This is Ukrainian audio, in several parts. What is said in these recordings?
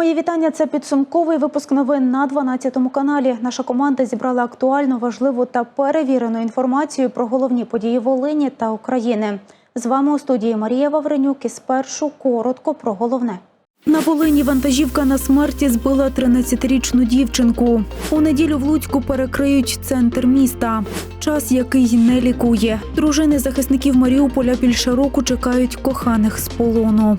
Мої вітання. Це підсумковий випуск новин на 12 каналі. Наша команда зібрала актуальну, важливу та перевірену інформацію про головні події Волині та України. З вами у студії Марія Вавренюк і спершу коротко про головне. На Волині вантажівка на смерті збила 13-річну дівчинку. У неділю в Луцьку перекриють центр міста. Час, який не лікує. Дружини захисників Маріуполя більше року чекають коханих з полону.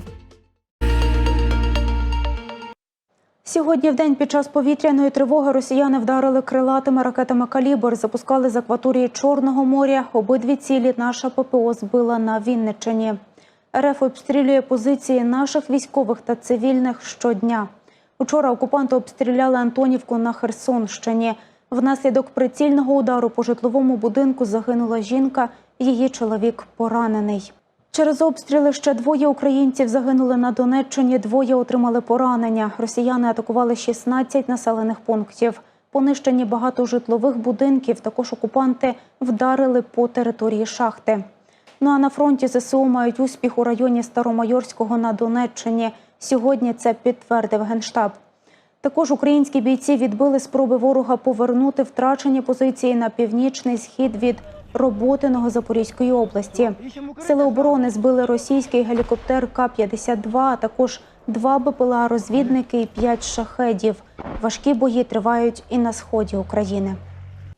Сьогодні в день під час повітряної тривоги росіяни вдарили крилатими ракетами калібр, запускали з акваторії Чорного моря. Обидві цілі наша ППО збила на Вінниччині. РФ обстрілює позиції наших військових та цивільних щодня. Учора окупанти обстріляли Антонівку на Херсонщині. Внаслідок прицільного удару по житловому будинку загинула жінка, її чоловік поранений. Через обстріли ще двоє українців загинули на Донеччині, двоє отримали поранення. Росіяни атакували 16 населених пунктів. Понищені багато житлових будинків. Також окупанти вдарили по території шахти. Ну а на фронті ЗСУ мають успіх у районі Старомайорського на Донеччині. Сьогодні це підтвердив генштаб. Також українські бійці відбили спроби ворога повернути втрачені позиції на північний схід від Роботиного Запорізької області. Сили оборони збили російський гелікоптер К-52, а також два БПЛА-розвідники і п'ять шахедів. Важкі бої тривають і на сході України.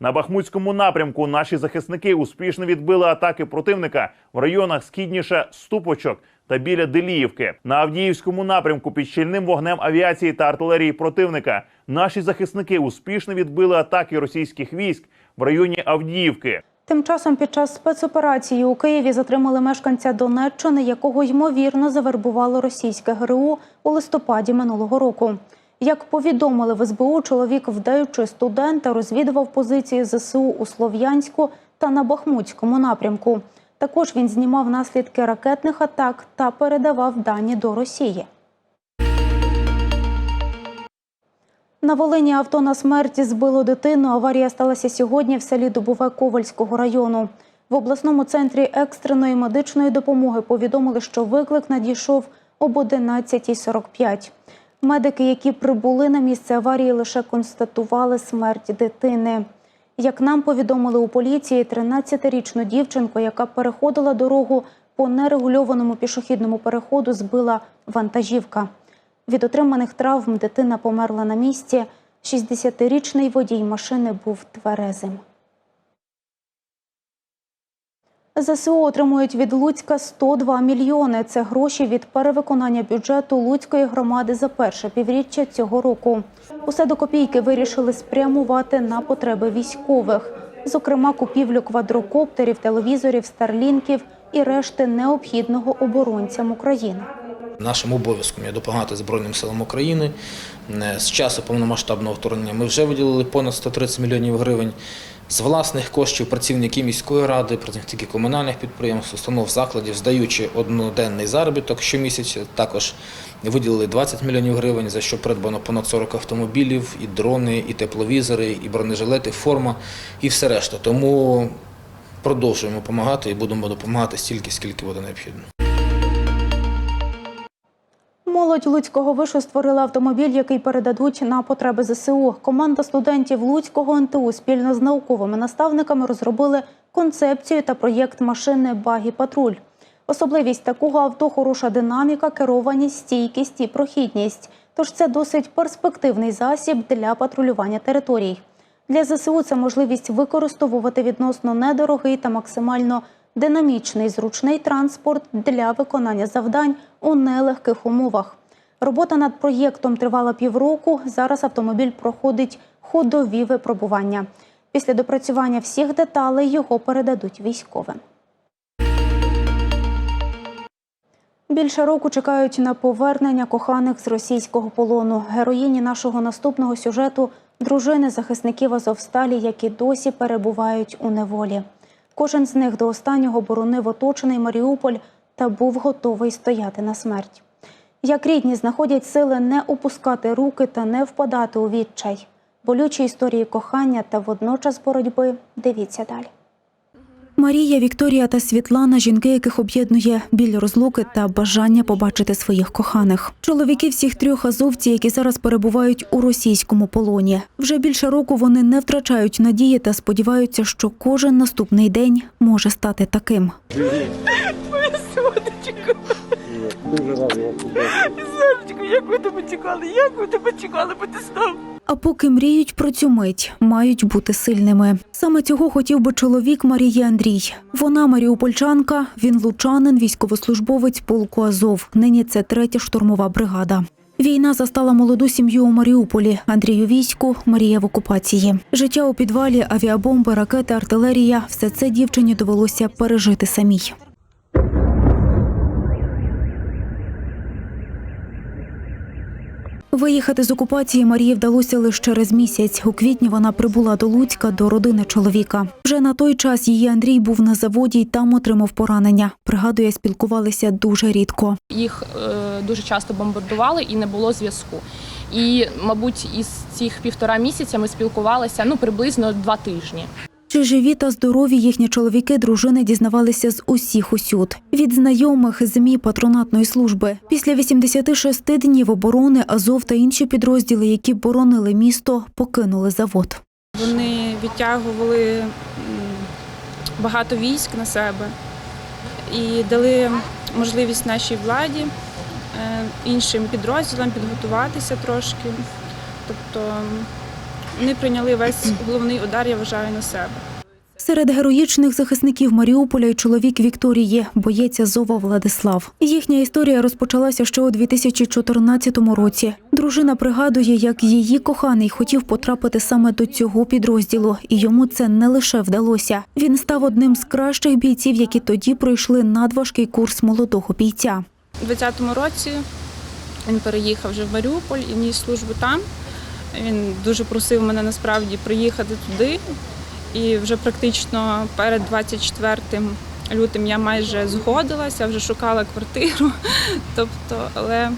На Бахмутському напрямку наші захисники успішно відбили атаки противника в районах східніше Ступочок та біля Деліївки. На Авдіївському напрямку під щільним вогнем авіації та артилерії противника наші захисники успішно відбили атаки російських військ в районі Авдіївки. Тим часом під час спецоперації у Києві затримали мешканця Донеччини, якого ймовірно завербувало російське ГРУ у листопаді минулого року. Як повідомили в СБУ, чоловік, вдаючи студента, розвідував позиції ЗСУ у Слов'янську та на Бахмутському напрямку. Також він знімав наслідки ракетних атак та передавав дані до Росії. На Волині авто на смерті збило дитину. Аварія сталася сьогодні в селі Дубове Ковальського району. В обласному центрі екстреної медичної допомоги повідомили, що виклик надійшов об 11.45. Медики, які прибули на місце аварії, лише констатували смерть дитини. Як нам повідомили у поліції, 13-річну дівчинку, яка переходила дорогу по нерегульованому пішохідному переходу, збила вантажівка. Від отриманих травм дитина померла на місці. 60-річний водій машини був тверезим. ЗСУ отримують від Луцька 102 мільйони. Це гроші від перевиконання бюджету Луцької громади за перше півріччя цього року. Усе до копійки вирішили спрямувати на потреби військових, зокрема купівлю квадрокоптерів, телевізорів, старлінків і решти необхідного оборонцям України. Нашим обов'язком є допомагати Збройним силам України. Е, З часу повномасштабного вторгнення ми вже виділили понад 130 мільйонів гривень. З власних коштів працівники міської ради, працівники комунальних підприємств, установ закладів, здаючи одноденний заробіток щомісяця, також виділили 20 мільйонів гривень, за що придбано понад 40 автомобілів, і дрони, і тепловізори, і бронежилети, форма, і все решта. Тому продовжуємо допомагати і будемо допомагати стільки, скільки буде необхідно. Молодь Луцького вишу створила автомобіль, який передадуть на потреби ЗСУ. Команда студентів Луцького НТУ спільно з науковими наставниками розробили концепцію та проєкт машини Багі Патруль. Особливість такого авто хороша динаміка, керованість, стійкість і прохідність. Тож це досить перспективний засіб для патрулювання територій. Для ЗСУ це можливість використовувати відносно недорогий та максимально динамічний зручний транспорт для виконання завдань у нелегких умовах. Робота над проєктом тривала півроку. Зараз автомобіль проходить ходові випробування. Після допрацювання всіх деталей його передадуть військовим. Більше року чекають на повернення коханих з російського полону. Героїні нашого наступного сюжету дружини захисників Азовсталі, які досі перебувають у неволі. Кожен з них до останнього боронив оточений Маріуполь та був готовий стояти на смерть. Як рідні знаходять сили не опускати руки та не впадати у відчай. Болючі історії кохання та водночас боротьби. Дивіться далі. Марія, Вікторія та Світлана жінки, яких об'єднує біль розлуки та бажання побачити своїх коханих. Чоловіки всіх трьох азовці, які зараз перебувають у російському полоні. Вже більше року вони не втрачають надії та сподіваються, що кожен наступний день може стати таким. Сашечко, як ви тебе чекали, як ви тебе чекали, бо ти знав. А поки мріють про цю мить, мають бути сильними. Саме цього хотів би чоловік Марії Андрій. Вона маріупольчанка, він лучанин, військовослужбовець полку Азов. Нині це третя штурмова бригада. Війна застала молоду сім'ю у Маріуполі. Андрію війську, Марія в окупації. Життя у підвалі, авіабомби, ракети, артилерія все це дівчині довелося пережити самій. Виїхати з окупації Марії вдалося лише через місяць. У квітні вона прибула до Луцька до родини чоловіка. Вже на той час її Андрій був на заводі й там отримав поранення. Пригадує, спілкувалися дуже рідко. їх е, дуже часто бомбардували і не було зв'язку. І, мабуть, із цих півтора місяця ми спілкувалися ну приблизно два тижні. Чи живі та здорові їхні чоловіки, дружини дізнавалися з усіх усюд. Від знайомих, ЗМІ, патронатної служби. Після 86 днів оборони Азов та інші підрозділи, які боронили місто, покинули завод. Вони відтягували багато військ на себе і дали можливість нашій владі, е, іншим підрозділам підготуватися трошки. Тобто вони прийняли весь головний удар, я вважаю, на себе. Серед героїчних захисників Маріуполя й чоловік Вікторії, боєць Азова Владислав. Їхня історія розпочалася ще у 2014 році. Дружина пригадує, як її коханий хотів потрапити саме до цього підрозділу, і йому це не лише вдалося. Він став одним з кращих бійців, які тоді пройшли надважкий курс молодого бійця. У 2020 році він переїхав вже в Маріуполь і ніс службу там. Він дуже просив мене насправді приїхати туди. І вже практично перед 24 лютим я майже згодилася, вже шукала квартиру. Тобто, але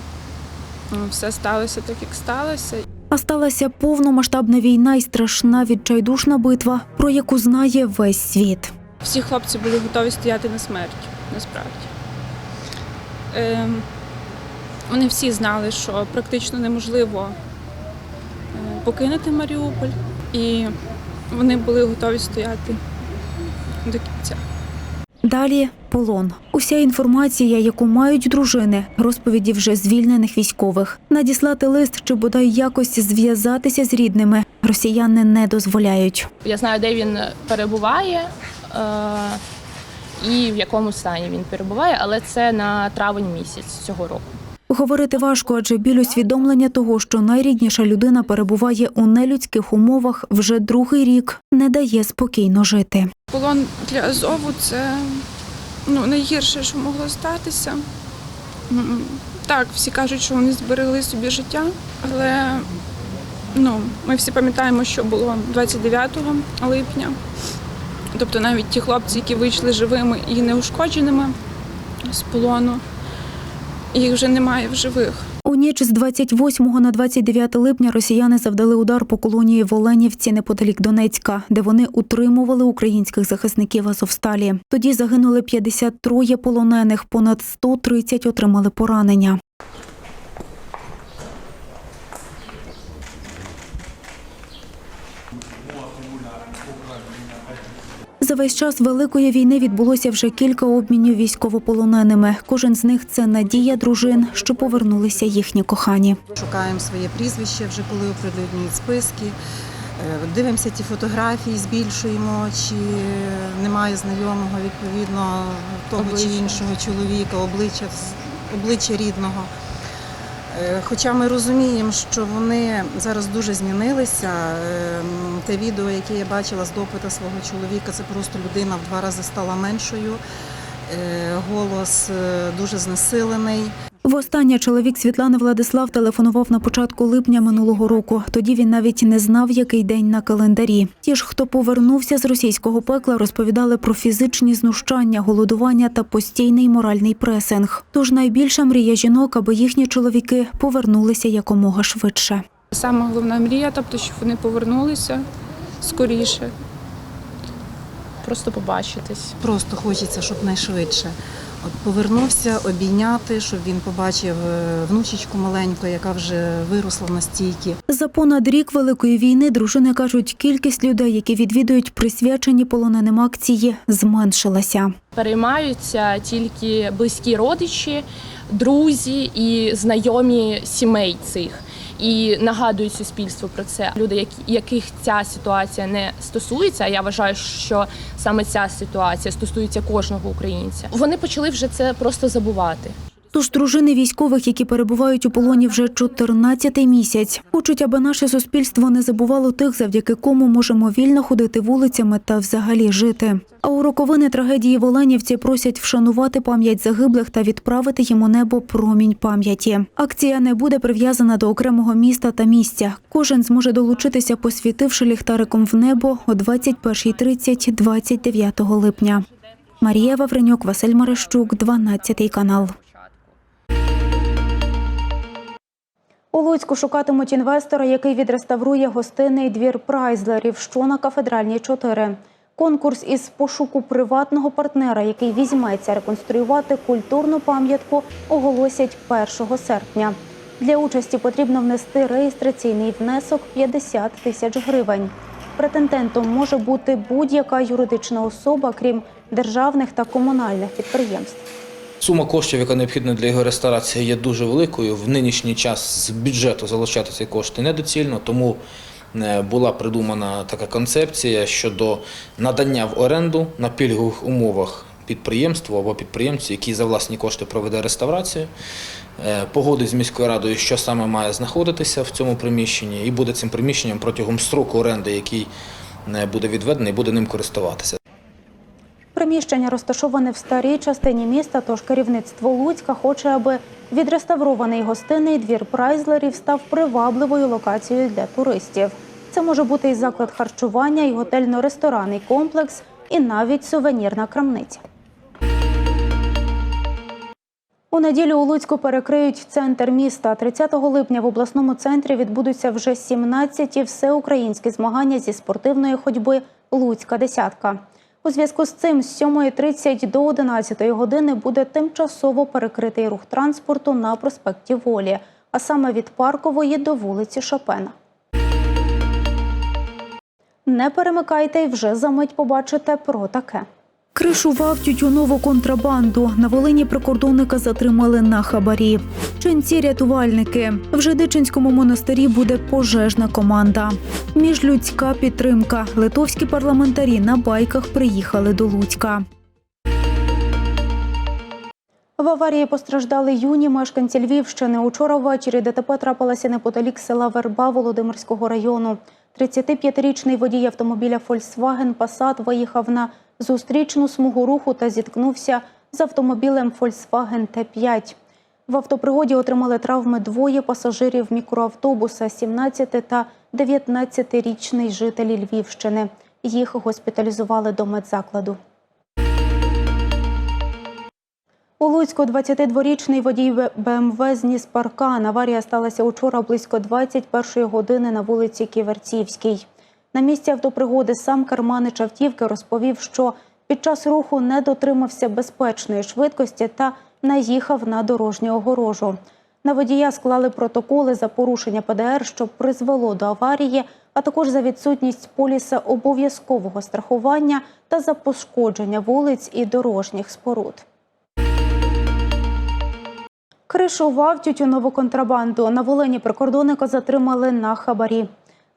ну, все сталося так, як сталося. А сталася повномасштабна війна і страшна відчайдушна битва, про яку знає весь світ. Всі хлопці були готові стояти на смерть, насправді. Ем, вони всі знали, що практично неможливо е, покинути Маріуполь, і вони були готові стояти до кінця. Далі полон. Уся інформація, яку мають дружини, розповіді вже звільнених військових. Надіслати лист чи бодай якось зв'язатися з рідними росіяни не дозволяють. Я знаю, де він перебуває е, і в якому стані він перебуває, але це на травень місяць цього року. Говорити важко, адже біль усвідомлення того, що найрідніша людина перебуває у нелюдських умовах вже другий рік, не дає спокійно жити. Полон для Азову це ну, найгірше, що могло статися. Так, всі кажуть, що вони зберегли собі життя, але ну, ми всі пам'ятаємо, що було 29 липня. Тобто навіть ті хлопці, які вийшли живими і неушкодженими з полону, їх вже немає в живих. У ніч з 28 на 29 липня росіяни завдали удар по колонії в Оленівці неподалік Донецька, де вони утримували українських захисників Азовсталі. Тоді загинули 53 полонених, понад 130 отримали поранення. За весь час великої війни відбулося вже кілька обмінів військовополоненими. Кожен з них це надія дружин, що повернулися їхні кохані. Шукаємо своє прізвище вже коли оприлюднюють списки. Е, Дивимося ті фотографії, збільшуємо, чи немає знайомого відповідно того чи іншого чоловіка, обличчя, обличчя рідного. Е, Хоча ми розуміємо, що вони зараз дуже змінилися. Те відео, яке я бачила з допита свого чоловіка, це просто людина в два рази стала меншою. Е, Голос е, дуже знесилений. Востаннє чоловік Світлани Владислав телефонував на початку липня минулого року. Тоді він навіть не знав, який день на календарі. Ті ж, хто повернувся з російського пекла, розповідали про фізичні знущання, голодування та постійний моральний пресинг. Тож найбільша мрія жінок, аби їхні чоловіки повернулися якомога швидше. Сама головна мрія, тобто, щоб вони повернулися скоріше. просто побачитись. Просто хочеться, щоб найшвидше. От повернувся обійняти, щоб він побачив е, внучечку маленьку, яка вже виросла настільки. За понад рік великої війни дружини кажуть, кількість людей, які відвідують присвячені полоненим акції, зменшилася. Переймаються тільки близькі родичі, друзі і знайомі сімей цих. І нагадують суспільству про це. Люди, яких ця ситуація не стосується. Я вважаю, що саме ця ситуація стосується кожного українця. Вони почали вже це просто забувати. Тож дружини військових, які перебувають у полоні вже 14-й місяць, хочуть, аби наше суспільство не забувало тих, завдяки кому можемо вільно ходити вулицями та взагалі жити. А у роковини трагедії в Оленівці просять вшанувати пам'ять загиблих та відправити їм у небо промінь пам'яті. Акція не буде прив'язана до окремого міста та місця. Кожен зможе долучитися, посвітивши ліхтариком в небо о 21.30 29 липня. Марія Вавренюк, Василь Марищук, 12 канал. У Луцьку шукатимуть інвестора, який відреставрує гостинний двір прайзлерів, що на кафедральній 4. Конкурс із пошуку приватного партнера, який візьметься реконструювати культурну пам'ятку, оголосять 1 серпня. Для участі потрібно внести реєстраційний внесок 50 тисяч гривень. Претендентом може бути будь-яка юридична особа, крім державних та комунальних підприємств. Сума коштів, яка необхідна для його реставрації, є дуже великою. В нинішній час з бюджету залучати ці кошти недоцільно, тому е, була придумана така концепція щодо надання в оренду на пільгових умовах підприємству або підприємцю, який за власні кошти проведе реставрацію, е, погодить з міською радою, що саме має знаходитися в цьому приміщенні, і буде цим приміщенням протягом строку оренди, який е, буде відведений, буде ним користуватися. Приміщення розташоване в старій частині міста, тож керівництво Луцька хоче, аби відреставрований гостинний двір прайзлерів став привабливою локацією для туристів. Це може бути і заклад харчування, і готельно-ресторанний комплекс, і навіть сувенірна крамниця. У неділю у Луцьку перекриють центр міста. 30 липня в обласному центрі відбудуться вже 17-ті всеукраїнські змагання зі спортивної ходьби Луцька десятка. У зв'язку з цим з 7.30 до 11 години буде тимчасово перекритий рух транспорту на проспекті Волі, а саме від Паркової до вулиці Шопена. Не перемикайте і вже за мить побачите про таке. Кришував тютюнову контрабанду. На Волині прикордонника затримали на хабарі. Ченці рятувальники. В Жидичинському монастирі буде пожежна команда. Міжлюдська підтримка. Литовські парламентарі на байках приїхали до Луцька. В аварії постраждали юні мешканці Львівщини. Учора ввечері ДТП трапилося неподалік села Верба Володимирського району. 35-річний водій автомобіля Volkswagen Passat виїхав на зустрічну смугу руху та зіткнувся з автомобілем Volkswagen T5. В автопригоді отримали травми двоє пасажирів мікроавтобуса 17 та 19-річний жителі Львівщини. Їх госпіталізували до медзакладу. У Луцьку 22-річний водій БМВ зніс паркан. Аварія сталася учора близько 21-ї години на вулиці Ківерцівській. На місці автопригоди сам керманич автівки розповів, що під час руху не дотримався безпечної швидкості та наїхав на дорожню огорожу. На водія склали протоколи за порушення ПДР, що призвело до аварії, а також за відсутність поліса обов'язкового страхування та за пошкодження вулиць і дорожніх споруд. Кришував тютюнову контрабанду. На Волині прикордонника затримали на хабарі.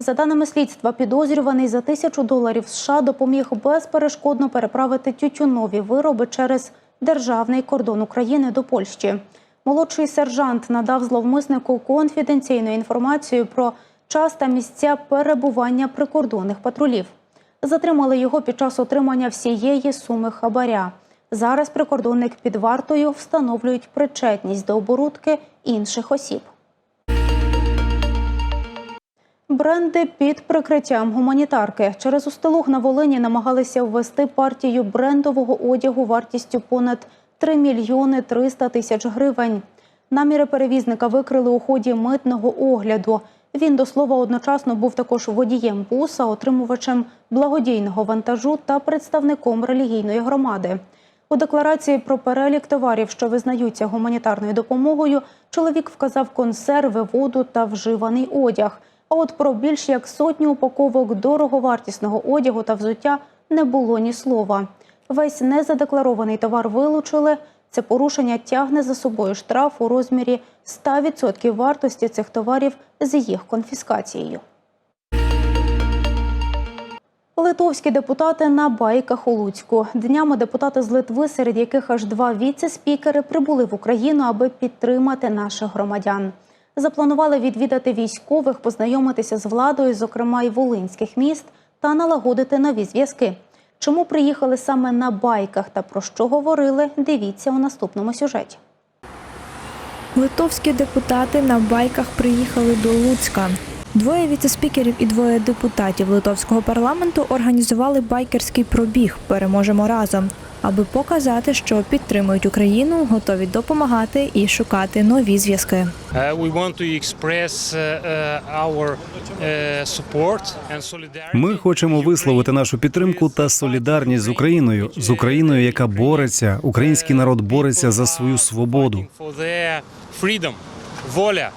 За даними слідства, підозрюваний за тисячу доларів США допоміг безперешкодно переправити тютюнові вироби через державний кордон України до Польщі. Молодший сержант надав зловмиснику конфіденційну інформацію про час та місця перебування прикордонних патрулів. Затримали його під час отримання всієї суми хабаря. Зараз прикордонник під вартою встановлюють причетність до оборудки інших осіб. Бренди під прикриттям гуманітарки через Устилуг на Волині намагалися ввести партію брендового одягу вартістю понад 3 мільйони 300 тисяч гривень. Наміри перевізника викрили у ході митного огляду. Він до слова одночасно був також водієм буса, отримувачем благодійного вантажу та представником релігійної громади. У декларації про перелік товарів, що визнаються гуманітарною допомогою, чоловік вказав консерви, воду та вживаний одяг. А от про більш як сотню упаковок дороговартісного одягу та взуття не було ні слова. Весь незадекларований товар вилучили. Це порушення тягне за собою штраф у розмірі 100% вартості цих товарів з їх конфіскацією. Литовські депутати на байках у Луцьку. Днями депутати з Литви, серед яких аж два віце-спікери, прибули в Україну, аби підтримати наших громадян. Запланували відвідати військових, познайомитися з владою, зокрема й волинських міст, та налагодити нові зв'язки. Чому приїхали саме на байках та про що говорили? Дивіться у наступному сюжеті. Литовські депутати на байках приїхали до Луцька. Двоє віцеспікерів і двоє депутатів литовського парламенту організували байкерський пробіг Переможемо разом, аби показати, що підтримують Україну, готові допомагати і шукати нові зв'язки. Support and solidarity. Ми хочемо висловити нашу підтримку та солідарність з Україною, з Україною, яка бореться. Український народ бореться за свою свободу. Воля,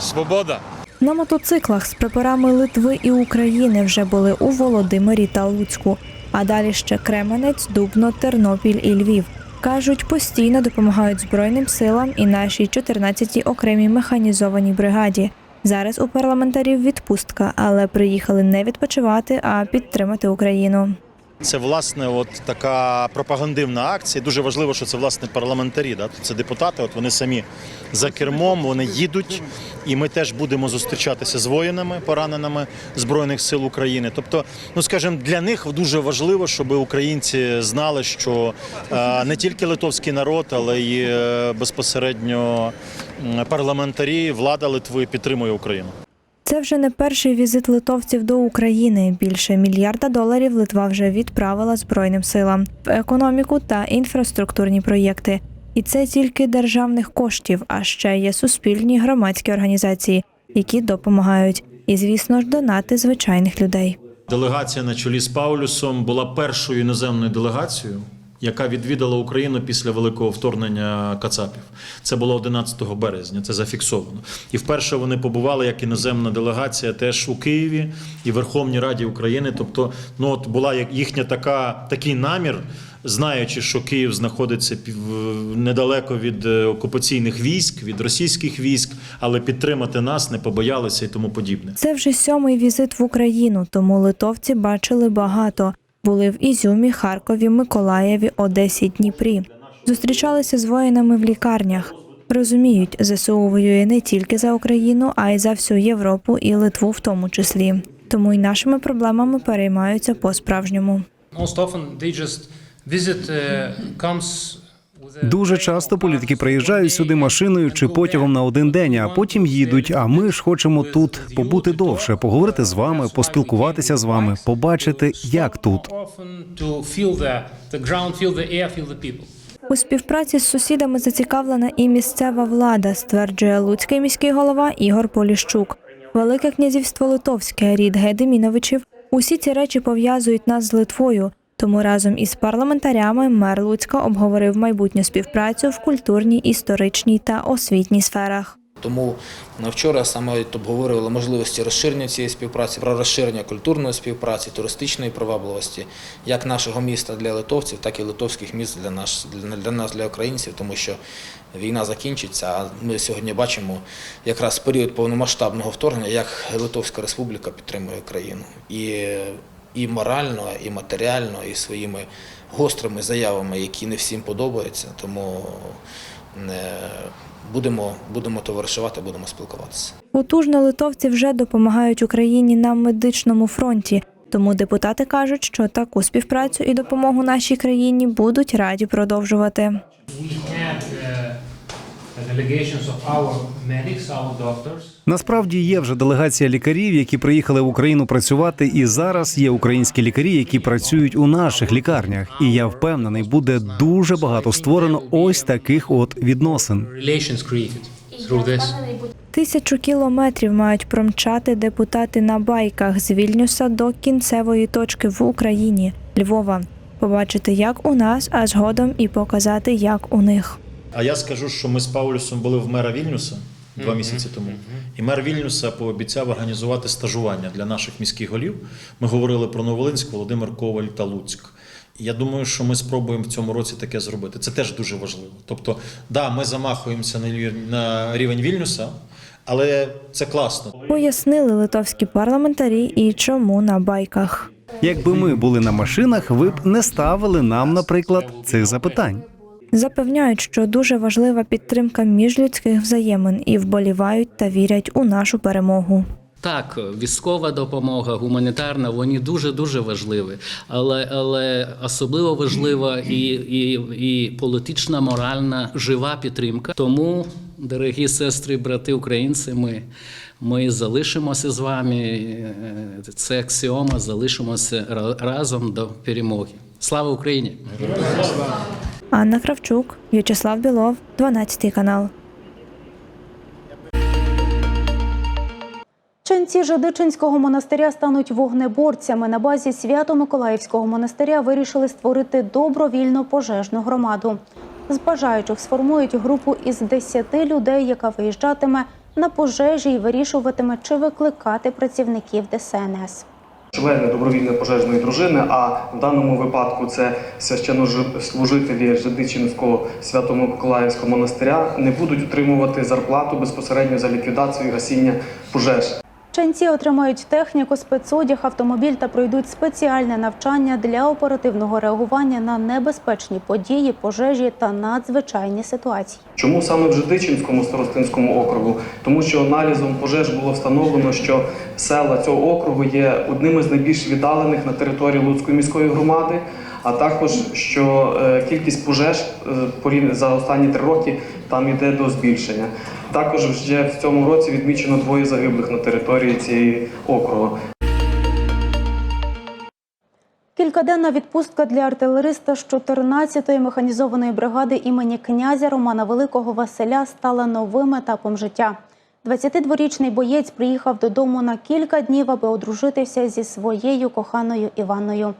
свобода. На мотоциклах з прапорами Литви і України вже були у Володимирі та Луцьку. А далі ще Кременець, Дубно, Тернопіль і Львів. Кажуть, постійно допомагають Збройним силам і нашій 14-й окремій механізованій бригаді. Зараз у парламентарів відпустка, але приїхали не відпочивати, а підтримати Україну. Це власне от така пропагандивна акція. Дуже важливо, що це власне парламентарі. Да? Це депутати. От вони самі за кермом, вони їдуть, і ми теж будемо зустрічатися з воїнами, пораненими збройних сил України. Тобто, ну скажімо, для них дуже важливо, щоб українці знали, що е, не тільки литовський народ, але й е, безпосередньо парламентарі, влада Литви підтримує Україну. Це вже не перший візит литовців до України. Більше мільярда доларів Литва вже відправила Збройним силам в економіку та інфраструктурні проєкти. І це тільки державних коштів, а ще є суспільні громадські організації, які допомагають. І, звісно ж, донати звичайних людей. Делегація на чолі з Паулюсом була першою іноземною делегацією, яка відвідала Україну після великого вторгнення Кацапів. Це було 11 березня. Це зафіксовано. І вперше вони побували як іноземна делегація теж у Києві і Верховній Раді України. Тобто, ну от була їхня така такий намір. Знаючи, що Київ знаходиться недалеко від е, окупаційних військ, від російських військ, але підтримати нас не побоялися і тому подібне. Це вже сьомий візит в Україну, тому литовці бачили багато. Були в Ізюмі, Харкові, Миколаєві, Одесі, Дніпрі. Зустрічалися з воїнами в лікарнях. Розуміють, ЗСУ воює не тільки за Україну, а й за всю Європу і Литву в тому числі. Тому й нашими проблемами переймаються по-справжньому. Most often they just visit, uh, comes Дуже часто політики приїжджають сюди машиною чи потягом на один день, а потім їдуть. А ми ж хочемо тут побути довше, поговорити з вами, поспілкуватися з вами, побачити, як тут. У співпраці з сусідами зацікавлена і місцева влада, стверджує луцький міський голова Ігор Поліщук. Велике князівство Литовське, рід Гедеміновичів. Усі ці речі пов'язують нас з Литвою. Тому разом із парламентарями мер Луцька обговорив майбутню співпрацю в культурній, історичній та освітній сферах. Тому на вчора саме обговорювали можливості розширення цієї співпраці, про розширення культурної співпраці, туристичної привабливості, як нашого міста для литовців, так і литовських міст для нас, для, українців, тому що війна закінчиться. А ми сьогодні бачимо якраз період повномасштабного вторгнення, як Литовська Республіка підтримує країну і, і морально, і матеріально, і своїми гострими заявами, які не всім подобаються. Тому е, будемо, будемо товаришувати, будемо спілкуватися. Потужно литовці вже допомагають Україні на медичному фронті. Тому депутати кажуть, що таку співпрацю і допомогу нашій країні будуть раді продовжувати. Насправді є вже делегація лікарів, які приїхали в Україну працювати, і зараз є українські лікарі, які працюють у наших лікарнях. І я впевнений, буде дуже багато створено ось таких от відносин. Тисячу кілометрів мають промчати депутати на байках з Вільнюса до кінцевої точки в Україні Львова. Побачити, як у нас, а згодом і показати, як у них. А я скажу, що ми з Паулюсом були в мера Вільнюса два місяці тому. І мер Вільнюса пообіцяв організувати стажування для наших міських голів. Ми говорили про Новолинськ, Володимир Коваль та Луцьк. Я думаю, що ми спробуємо в цьому році таке зробити. Це теж дуже важливо. Тобто, да, ми замахуємося на на рівень Вільнюса, але це класно. Пояснили литовські парламентарі і чому на байках. Якби ми були на машинах, ви б не ставили нам, наприклад, цих запитань. Запевняють, що дуже важлива підтримка міжлюдських взаємин і вболівають та вірять у нашу перемогу. Так, військова допомога, гуманітарна, вони дуже дуже важливі, але але особливо важлива і, і, і політична, моральна, жива підтримка. Тому, дорогі сестри, брати українці, ми, ми залишимося з вами. Це аксіома, залишимося ра- разом до перемоги. Слава Україні! Анна Кравчук, В'ячеслав Білов, 12 канал. Ченці Жадичинського монастиря стануть вогнеборцями. На базі Свято-Миколаївського монастиря вирішили створити добровільну пожежну громаду. З бажаючих сформують групу із 10 людей, яка виїжджатиме на пожежі і вирішуватиме, чи викликати працівників ДСНС. Члени добровільної пожежної дружини, а в даному випадку це священнослужителі Жидичинського Свято-Миколаївського монастиря не будуть отримувати зарплату безпосередньо за ліквідацію гасіння пожеж. Ченці отримають техніку, спецодяг, автомобіль та пройдуть спеціальне навчання для оперативного реагування на небезпечні події, пожежі та надзвичайні ситуації. Чому саме в Жидичинському старостинському округу? Тому що аналізом пожеж було встановлено, що села цього округу є одними з найбільш віддалених на території Луцької міської громади. А також що е, кількість пожеж е, за останні три роки там йде до збільшення. Також вже в цьому році відмічено двоє загиблих на території цієї округу. Кількаденна відпустка для артилериста з 14-ї механізованої бригади імені князя Романа Великого Василя стала новим етапом життя. 22-річний боєць приїхав додому на кілька днів, аби одружитися зі своєю коханою Іваною.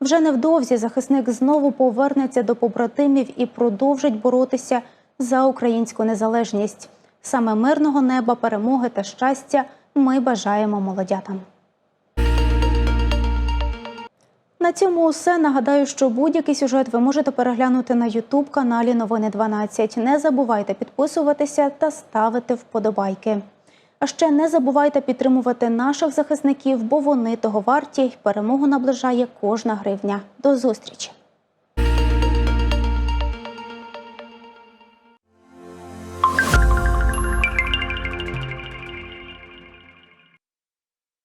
Вже невдовзі захисник знову повернеться до побратимів і продовжить боротися за українську незалежність. Саме мирного неба, перемоги та щастя ми бажаємо молодятам. На цьому усе. Нагадаю, що будь-який сюжет ви можете переглянути на Ютуб каналі Новини 12. Не забувайте підписуватися та ставити вподобайки. А ще не забувайте підтримувати наших захисників, бо вони того варті перемогу наближає кожна гривня. До зустрічі!